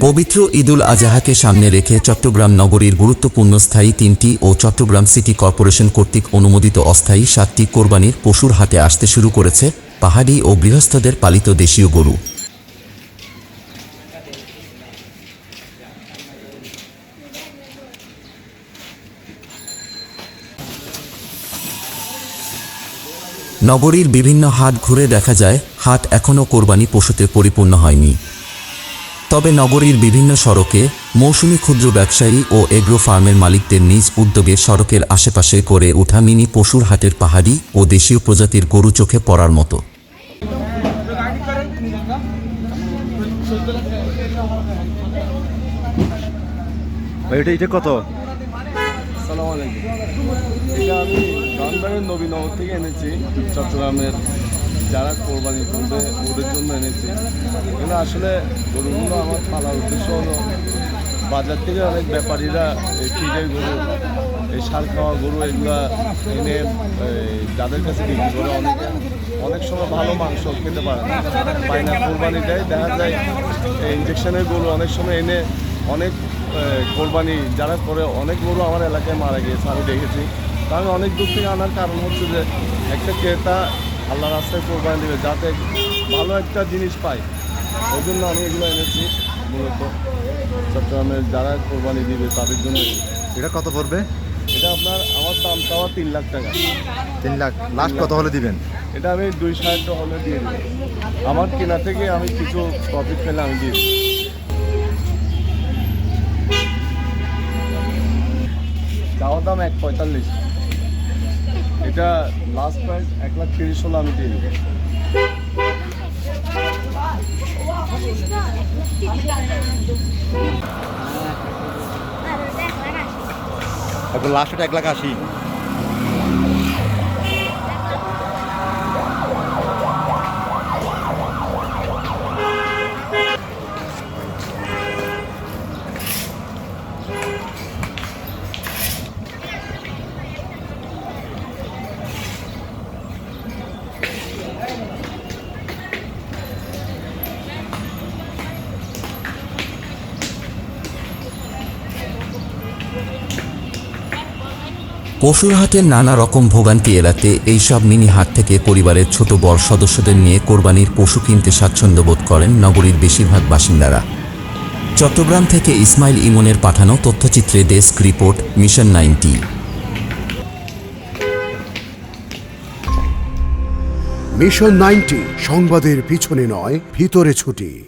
পবিত্র ঈদুল আজহাকে সামনে রেখে চট্টগ্রাম নগরীর গুরুত্বপূর্ণ স্থায়ী তিনটি ও চট্টগ্রাম সিটি কর্পোরেশন কর্তৃক অনুমোদিত অস্থায়ী সাতটি কোরবানির পশুর হাতে আসতে শুরু করেছে পাহাড়ি ও গৃহস্থদের পালিত দেশীয় গরু। নগরীর বিভিন্ন হাট ঘুরে দেখা যায় হাট এখনও কোরবানি পশুতে পরিপূর্ণ হয়নি। তবে নগরীর বিভিন্ন সড়কে মৌসুমি ক্ষুদ্র ব্যবসায়ী ও এগ্রো ফার্মের মালিকদের নিজ উদ্যোগে সড়কের আশেপাশে করে ওঠা মিনি পশুর হাটের পাহাড়ি ও দেশীয় প্রজাতির গরু চোখে পড়ার মতো। এটা এটা কত? সালাম আলাইকুম। এটা আমি নবীনগর থেকে এনেছি চট্টগ্রামের যারা কোরবানি করবে, ওদের জন্য এনেছি। এগুলো আসলে গরুগুলো আমার পালার উদ্দেশ্য হলো, বাজার থেকে অনেক ব্যাপারীরা এই ফিডের গরু, এই সার খাওয়া গরু এগুলো এনে যাদের কাছে বিক্রি করে অনেক অনেক সময় ভালো মাংস খেতে পারে না। পায় না কোরবানি দেয়, দেখা যায় ইঞ্জেকশনের গরু অনেক সময় এনে অনেক কোরবানি, যারা করে অনেক গরু আমার এলাকায় মারা গিয়েছে, আমি দেখেছি। তা আমি অনেক দূর থেকে আনার কারণ হচ্ছে যে, একটা ক্রেতা আল্লাহ রাস্তায় কোরবানি দেবে যাতে ভালো একটা জিনিস পায়। ওই জন্য আমি এগুলো এনেছি মূলত। চট্টগ্রামের যারা কোরবানি দিবে তাদের জন্য এটা কত পড়বে? এটা আপনার আমার দাম চাওয়া তিন লাখ টাকা। তিন লাখ। লাস্ট কত হলে দিবেন? এটা আমি দুই সাড়ে সাহায্য হলে দিয়ে দিই আমার কেনা থেকে আমি কিছু প্রফিট পেলে আমি দিয়ে দিই চাওয়া দাম এক পঁয়তাল্লিশ। এটা লাস্ট প্রাইস এক লাখ তিরিশ হলো আমি দিয়ে দিই এখন লাস্ট এক লাখ আশি। পশুর হাটের নানা রকম ভোগান্তি এড়াতে এইসব মিনি হাট থেকে পরিবারের ছোট বড় সদস্যদের নিয়ে কোরবানির পশু কিনতে স্বাচ্ছন্দ্য বোধ করেন নগরীর বেশিরভাগ বাসিন্দারা। চট্টগ্রাম থেকে ইসমাইল ইমনের পাঠানো তথ্যচিত্রে desk report, mission ninety. Mission ninety, সংবাদের পিছনে নয়, ভিতরে ছুটি।